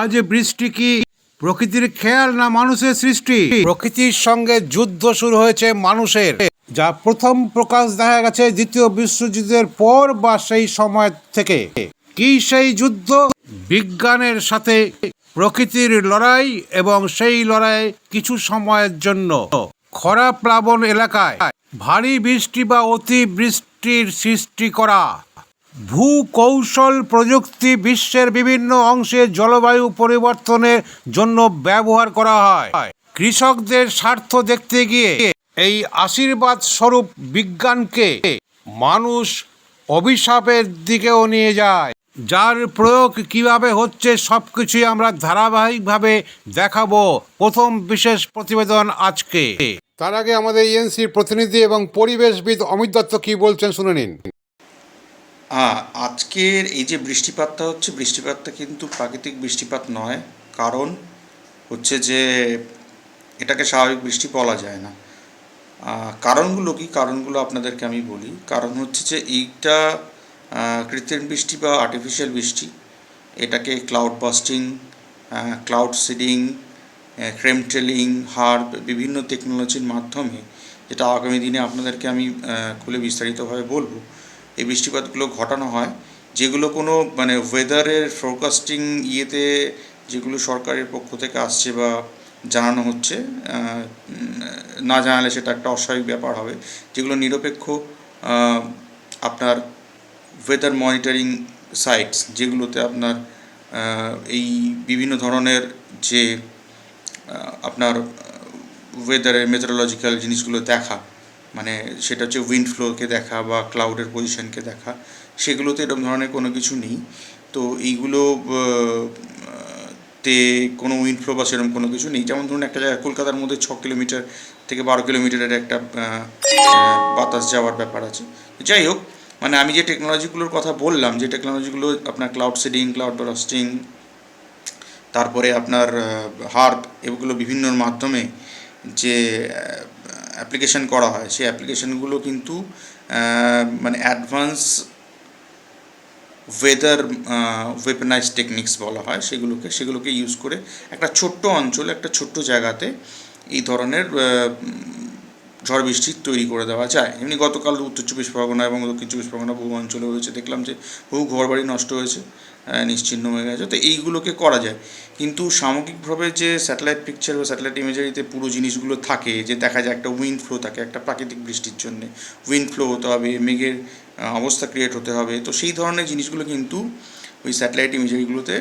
আজ বৃষ্টি কি প্রকৃতির খেয়াল না মানুষের সৃষ্টি? প্রকৃতির সঙ্গে যুদ্ধ শুরু হয়েছে মানুষের। যা প্রথম প্রকাশ দেখা গেছে দ্বিতীয় বিশ্বযুদ্ধের পর বা সেই সময় থেকে। কি সেই যুদ্ধ? বিজ্ঞানের সাথে প্রকৃতির লড়াই এবং সেই লড়াই কিছু সময়ের জন্য। খরা প্লাবন এলাকায় ভারী বৃষ্টি বা অতি বৃষ্টির সৃষ্টি করা। ভূ কৌশল প্রযুক্তি বিশ্বের বিভিন্ন অংশে জলবায়ু পরিবর্তনের জন্য ব্যবহার করা হয়। কৃষকদের স্বার্থ দেখতে গিয়ে এই আশীর্বাদ স্বরূপ বিজ্ঞানকে মানুষ অভিশাপের দিকেও নিয়ে যায়। যার প্রয়োগ কীভাবে হচ্ছে সব কিছুই আমরা ধারাবাহিকভাবে দেখাবো। প্রথম বিশেষ প্রতিবেদন আজকে। তার আগে আমাদের ইএনসির প্রতিনিধি এবং পরিবেশবিদ অমিত দত্ত কি বলছেন শুনে নিন। আজকের এই যে বৃষ্টিপাতটা হচ্ছে, বৃষ্টিপাতটা কিন্তু প্রাকৃতিক বৃষ্টিপাত নয়। কারণ হচ্ছে যে এটাকে স্বাভাবিক বৃষ্টি বলা যায় না। কারণগুলো কি? কারণগুলো আপনাদেরকে আমি বলি। কারণ হচ্ছে যে এইটা কৃত্রিম বৃষ্টি বা আর্টিফিশিয়াল বৃষ্টি। এটাকে ক্লাউড বাস্টিং ক্লাউড সিডিং ক্রেমটেলিং হার্ব বিভিন্ন টেকনোলজির মাধ্যমে, যেটা আগামী দিনে আপনাদেরকে আমি খুলে বিস্তারিতভাবে বলব এই বৃষ্টিপাতগুলো ঘটানো হয়, যেগুলো কোনো মানে ওয়েদারের ফোরকাস্টিং ইয়েতে যেগুলো সরকারের পক্ষ থেকে আসছে বা জানানো হচ্ছে না জানালে সেটা একটা অস্বাভাবিক ব্যাপার হবে, যেগুলো নিরপেক্ষ আপনার ওয়েদার মনিটরিং সাইটস যেগুলোতে আপনার এই বিভিন্ন ধরনের যে আপনার ওয়েদারের মেথোডোলজিক্যাল জিনিসগুলো দেখা মানে সেটা হচ্ছে উইন্ড ফ্লোকে দেখা বা ক্লাউডের পজিশনকে দেখা, সেগুলোতে এরকম ধরনের কোনো কিছু নেই। তো এইগুলো তে কোনো উইন্ড ফ্লো বা সেরকম কোনো কিছু নেই। যেমন ধরুন একটা জায়গা, কলকাতার মধ্যে ছ কিলোমিটার থেকে বারো কিলোমিটারের একটা বাতাস যাওয়ার ব্যাপার আছে। যাই হোক মানে আমি যে টেকনোলজিগুলোর কথা বললাম, যে টেকনোলজিগুলো আপনার ক্লাউড সিডিং ক্লাউড ব্লাস্টিং তারপরে আপনার হার্প এগুলো বিভিন্নর মাধ্যমে যে অ্যাপ্লিকেশন করা হয়। সেই অ্যাপ্লিকেশানগুলো কিন্তু মানে অ্যাডভান্স ওয়েদার ওয়েপনাইজ টেকনিক্স বলা হয়। সেগুলোকে সেগুলোকে ইউজ করে একটা ছোট্ট অঞ্চলে, একটা ছোট্ট জায়গাতে এই ধরনের ঝড় বৃষ্টি তৈরি করে দেওয়া যায়। এমনি গতকাল উত্তর চব্বিশ পরগনা এবং দক্ষিণ চব্বিশ পরগনা বহু অঞ্চলে হয়েছে। দেখলাম যে বহু ঘরবাড়ি নষ্ট হয়েছে আহ, নিশ্চিহ্ন হয়ে গেছে। তো এইগুলোকে করা যায়। কিন্তু সামগ্রিকভাবে যে স্যাটেলাইট পিকচার বা স্যাটেলাইট ইমেজারিতে পুরো জিনিসগুলো থাকে যে দেখা যায় একটা উইন্ড ফ্লো থাকে একটা প্রাকৃতিক বৃষ্টির জন্যে। উইন্ড ফ্লো হতে হবে মেঘের অবস্থা ক্রিয়েট হতে হবে। তো সেই ধরনের জিনিসগুলো কিন্তু ওই স্যাটেলাইট ইমেজারিগুলোতে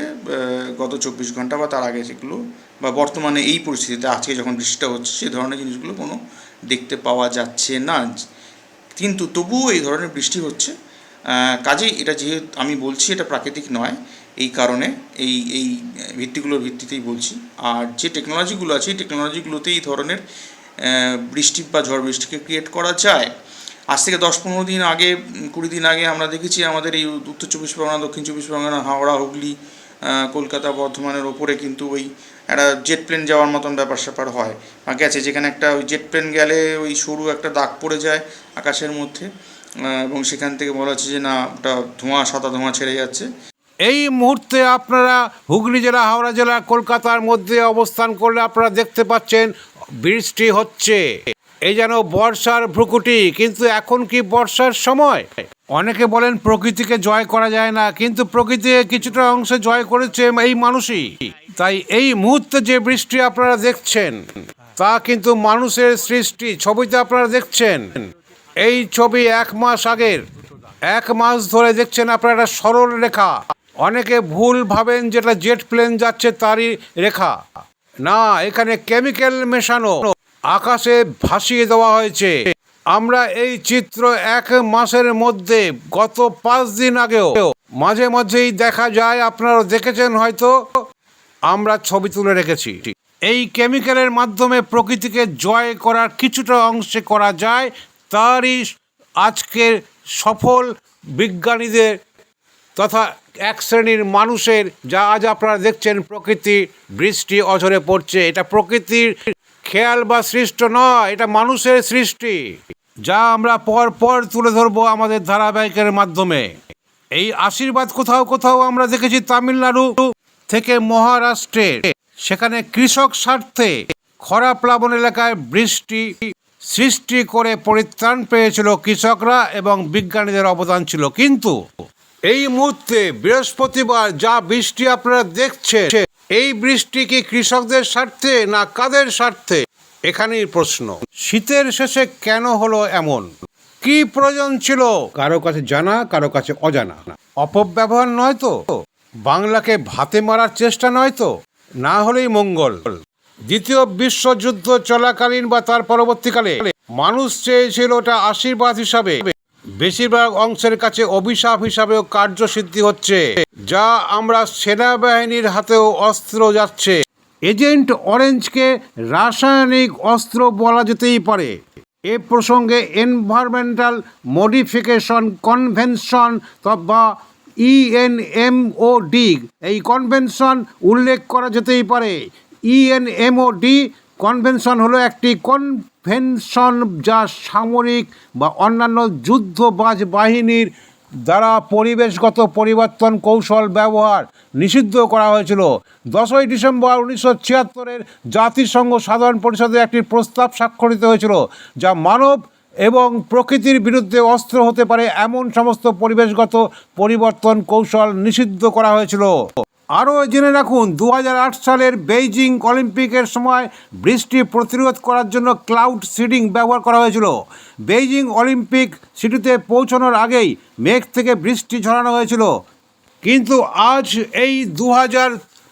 গত চব্বিশ ঘণ্টা বা তার আগে যেগুলো বা বর্তমানে এই পরিস্থিতিতে আজকে যখন বৃষ্টিটা হচ্ছে সেই ধরনের জিনিসগুলো কোনো দেখতে পাওয়া যাচ্ছে না। কিন্তু তবুও এই ধরনের বৃষ্টি হচ্ছে। কাজেই এটা যেহেতু আমি বলছি, এটা প্রাকৃতিক নয়। এই কারণে এই এই ভিত্তিগুলোর ভিত্তিতেই বলছি। আর যে টেকনোলজিগুলো আছে, এই টেকনোলজিগুলোতে এই ধরনের বৃষ্টি বা ঝড় বৃষ্টিকে ক্রিয়েট করা যায়। আজ থেকে দশ পনেরো দিন আগে কুড়ি দিন আগে আমরা দেখেছি আমাদের এই উত্তর চব্বিশ পরগনা, দক্ষিণ চব্বিশ পরগনা, হাওড়া, হুগলি কলকাতা, বর্ধমানের ওপরে কিন্তু ওই একটা জেট প্লেন যাওয়ার মতন ব্যাপার স্যাপার হয়। বা গেছে যেখানে একটা ওই জেট প্লেন গেলে ওই সরু একটা দাগ পড়ে যায় আকাশের মধ্যে এবং সেখান থেকে বলা হচ্ছে যে না, ওটা ধোঁয়া, সাদা ধোঁয়া ছেড়ে যাচ্ছে। এই মুহূর্তে আপনারা হুগলি জেলা, হাওড়া জেলা, কলকাতার মধ্যে অবস্থান করলে আপনারা দেখতে পাচ্ছেন, বৃষ্টি হচ্ছে। এই যেন বর্ষার ভ্রুকুটি, কিন্তু এখন কি বর্ষার সময়? অনেকে বলেন প্রকৃতিকে জয় করা যায় না, কিন্তু প্রকৃতি কিছুটা অংশে জয় করেছে এই মানুষই। তাই এই মুহূর্তে যে বৃষ্টি আপনারা দেখছেন, তা কিন্তু মানুষের সৃষ্টি ছবিতে আপনারা দেখছেন। এই ছবি এক মাস আগের, এক মাস ধরে দেখছেন আপনারা একটা সরল রেখা। অনেকে ভুল ভাবেন যেটা জেট প্লেন যাচ্ছে তারই রেখা। না, এখানে কেমিক্যাল মেশানো। আকাশে ভাসিয়ে দেওয়া হয়েছে। আমরা এই চিত্র এক মাসের মধ্যে গত পাঁচ দিন আগেও মাঝে মাঝেই দেখা যায়, আপনারা দেখেছেন হয়তো, আমরা ছবি তুলে রেখেছি। এই কেমিক্যালের মাধ্যমে প্রকৃতিকে জয় করার কিছুটা অংশে করা যায়, তারই আজকের সফল বিজ্ঞানীদের তথা এক শ্রেণির মানুষের, যা আজ আপনারা দেখছেন, প্রকৃতি বৃষ্টি অঝরে পড়ছে। এটা প্রকৃতির খেয়াল বা সৃষ্ট নয়, এটা মানুষের সৃষ্টি। যা আমরা পর পর তুলে ধরবো আমাদের ধারাবাহিকের মাধ্যমে। এই আশীর্বাদ কোথাও কোথাও আমরা দেখেছি তামিলনাড়ু থেকে মহারাষ্ট্রের সেখানে কৃষক স্বার্থে খরা প্লাবন এলাকায় বৃষ্টি সৃষ্টি করে পরিত্রাণ পেয়েছিল কৃষকরা এবং বিজ্ঞানীদের অবদান ছিল। কিন্তু এই মুহূর্তে বৃহস্পতিবার যা বৃষ্টি আপনারা দেখছেন এই বৃষ্টি কি কৃষকদের স্বার্থে না কাদের স্বার্থে? এখানেই প্রশ্ন। শীতের শেষে কেন হলো এমন? কি প্রয়োজন ছিল? কারও কাছে জানা, কারও কাছে অজানা। অপব্যবহার নয় তো? বাংলাকে ভাতে মারার চেষ্টা নয় তো? না হলেই মঙ্গল। দ্বিতীয় বিশ্বযুদ্ধ চলাকালীন বা তার পরবর্তীকালে, মানুষ চেয়েছিল ওটা আশীর্বাদ হিসাবে। বেশিরভাগ অংশের কাছে অভিশাপ হিসাবেও কার্যসিদ্ধি হচ্ছে, যা আমরা সেনাবাহিনীর হাতেও অস্ত্র যাচ্ছে। এজেন্ট অরেঞ্জকে রাসায়নিক অস্ত্র বলা যেতেই পারে। এ প্রসঙ্গে এনভায়রনমেন্টাল মডিফিকেশন কনভেনশন বা ইএনএমওডি, এই কনভেনশন উল্লেখ করা যেতেই পারে। ইএনএমওডি কনভেনশন হলো একটি কনভেনশন যা সামরিক বা অন্যান্য যুদ্ধবাজ বাহিনীর দ্বারা পরিবেশগত পরিবর্তন কৌশল ব্যবহার নিষিদ্ধ করা হয়েছিল। দশই ডিসেম্বর উনিশশো ছিয়াত্তরের জাতিসংঘ সাধারণ পরিষদে একটি প্রস্তাব স্বাক্ষরিত হয়েছিল, যা মানব এবং প্রকৃতির বিরুদ্ধে অস্ত্র হতে পারে এমন সমস্ত পরিবেশগত পরিবর্তন কৌশল নিষিদ্ধ করা হয়েছিল। আরও জেনে রাখুন দু হাজার আট সালের বেইজিং অলিম্পিকের সময় বৃষ্টি প্রতিরোধ করার জন্য ক্লাউড সিডিং ব্যবহার করা হয়েছিল। বেইজিং অলিম্পিক সিটিতে পৌঁছানোর আগেই মেঘ থেকে বৃষ্টি ঝরানো হয়েছিল। কিন্তু আজ এই দু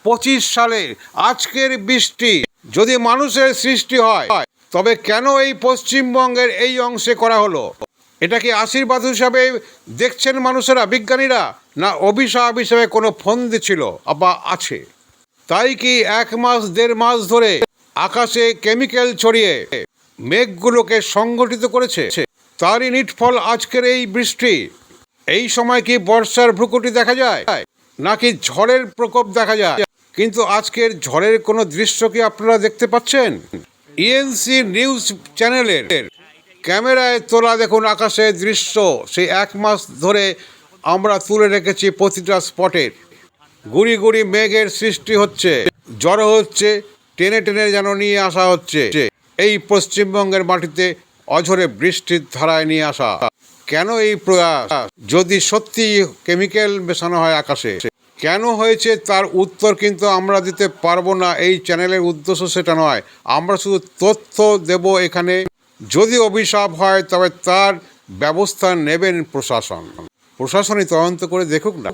পঁচিশ সালে আজকের বৃষ্টি যদি মানুষের সৃষ্টি হয়, তবে কেন এই পশ্চিমবঙ্গের এই অংশে করা হলো? এটা কি আশীর্বাদ হিসাবে দেখছেন মানুষেরা, বিজ্ঞানীরা? না অভিশাপ হিসাবে কোনো ফন্দি ছিল? বা আছে। তাই কি এক মাস, দেড় মাস ধরে আকাশে কেমিক্যাল ছড়িয়ে মেঘগুলোকে সংগঠিত করেছে? তারই নিটফল আজকের এই বৃষ্টি। এই সময় কি বর্ষার ভ্রুকুটি দেখা যায়? নাকি ঝড়ের প্রকোপ দেখা যায়? কিন্তু আজকের ঝড়ের কোনো দৃশ্য কি আপনারা দেখতে পাচ্ছেন? ইএনসি নিউজ চ্যানেলের ক্যামেরায় তোলা দেখুন আকাশের দৃশ্য। সেই এক মাস ধরে আমরা তুলে রেখেছি প্রতিটা স্পটের গুড়ি গুড়ি মেঘের সৃষ্টি হচ্ছে। জড়ো হচ্ছে, টেনে টেনে যেন নিয়ে আসা হচ্ছে। এই পশ্চিমবঙ্গের মাটিতে অঝরে বৃষ্টির ধারায় নিয়ে আসা। কেন এই প্রয়াস? যদি সত্যি কেমিক্যাল মেশানো হয় আকাশে, কেন হয়েছে তার উত্তর কিন্তু আমরা দিতে পারব না। এই চ্যানেলের উদ্দেশ্য সেটা নয়। আমরা শুধু তথ্য দেব এখানে। যদি অভিশাপ হয়, তবে তার ব্যবস্থা নেবেন প্রশাসন। প্রশাসনই তদন্ত করে দেখুক না।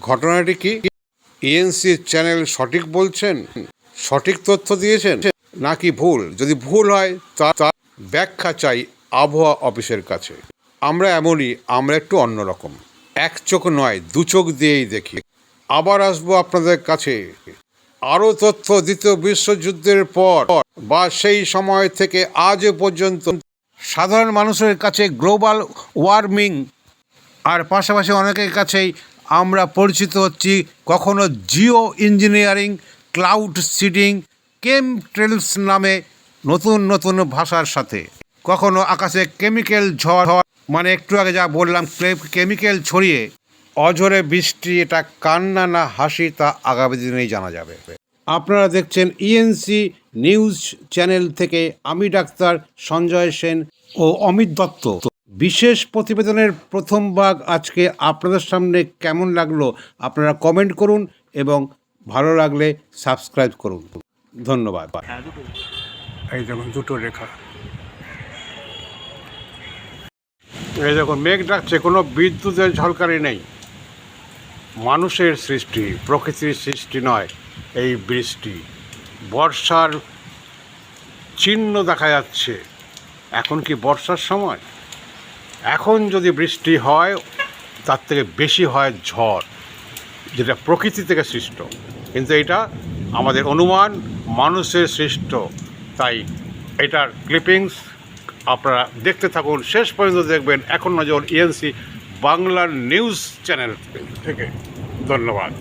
ঘটনাটি কি? ইএনসি চ্যানেল সঠিক বলছেন? সঠিক তথ্য দিয়েছেন? নাকি ভুল? যদি ভুল হয়, তা তার ব্যাখ্যা চাই আবহাওয়া অফিসের কাছে। আমরা এমনই, আমরা একটু অন্যরকম এক চোখ নয়, দু চোখ দিয়েই দেখি। আবার আসব আপনাদের কাছে। আরও তথ্য দ্বিতীয় বিশ্বযুদ্ধের পর, বা সেই সময় থেকে আজ পর্যন্ত। সাধারণ মানুষের কাছে গ্লোবাল ওয়ার্মিং, আর পাশাপাশি অনেকের কাছেই আমরা পরিচিত হচ্ছি কখনো geoengineering, cloud seeding, chemtrails নামে নতুন নতুন ভাষার সাথে। কখনো আকাশে কেমিক্যাল ঝড় মানে একটু আগে যা বললাম কেমিক্যাল ছড়িয়ে। অঝরে বৃষ্টি, এটা কান্না না হাসি, তা আগামী দিনেই জানা যাবে। আপনারা দেখছেন ইএনসি নিউজ চ্যানেল থেকে আমি ডাক্তার সঞ্জয় সেন ও অমিত দত্ত। বিশেষ প্রতিবেদনের প্রথম ভাগ আজকে আপনাদের সামনে কেমন লাগল আপনারা কমেন্ট করুন এবং ভালো লাগলে সাবস্ক্রাইব করুন। ধন্যবাদ। এই দেখুন, দুটো রেখা। এই দেখুন, মেঘ ডাকছে, কোনো বিদ্যুতের ঝলকারি নেই। মানুষের সৃষ্টি, প্রকৃতির সৃষ্টি নয়, এই বৃষ্টি। বর্ষার চিহ্ন দেখা যাচ্ছে। এখন কি বর্ষার সময়? এখন যদি বৃষ্টি হয়, তার থেকে বেশি হয় ঝড়, যেটা প্রকৃতি থেকে সৃষ্ট। কিন্তু এটা আমাদের অনুমান, মানুষের সৃষ্ট। তাই এটার ক্লিপিংস আপনারা দেখতে থাকুন। শেষ পর্যন্ত দেখবেন। এখন নজর ইএনসি বাংলার নিউজ চ্যানেল থেকে। ধন্যবাদ।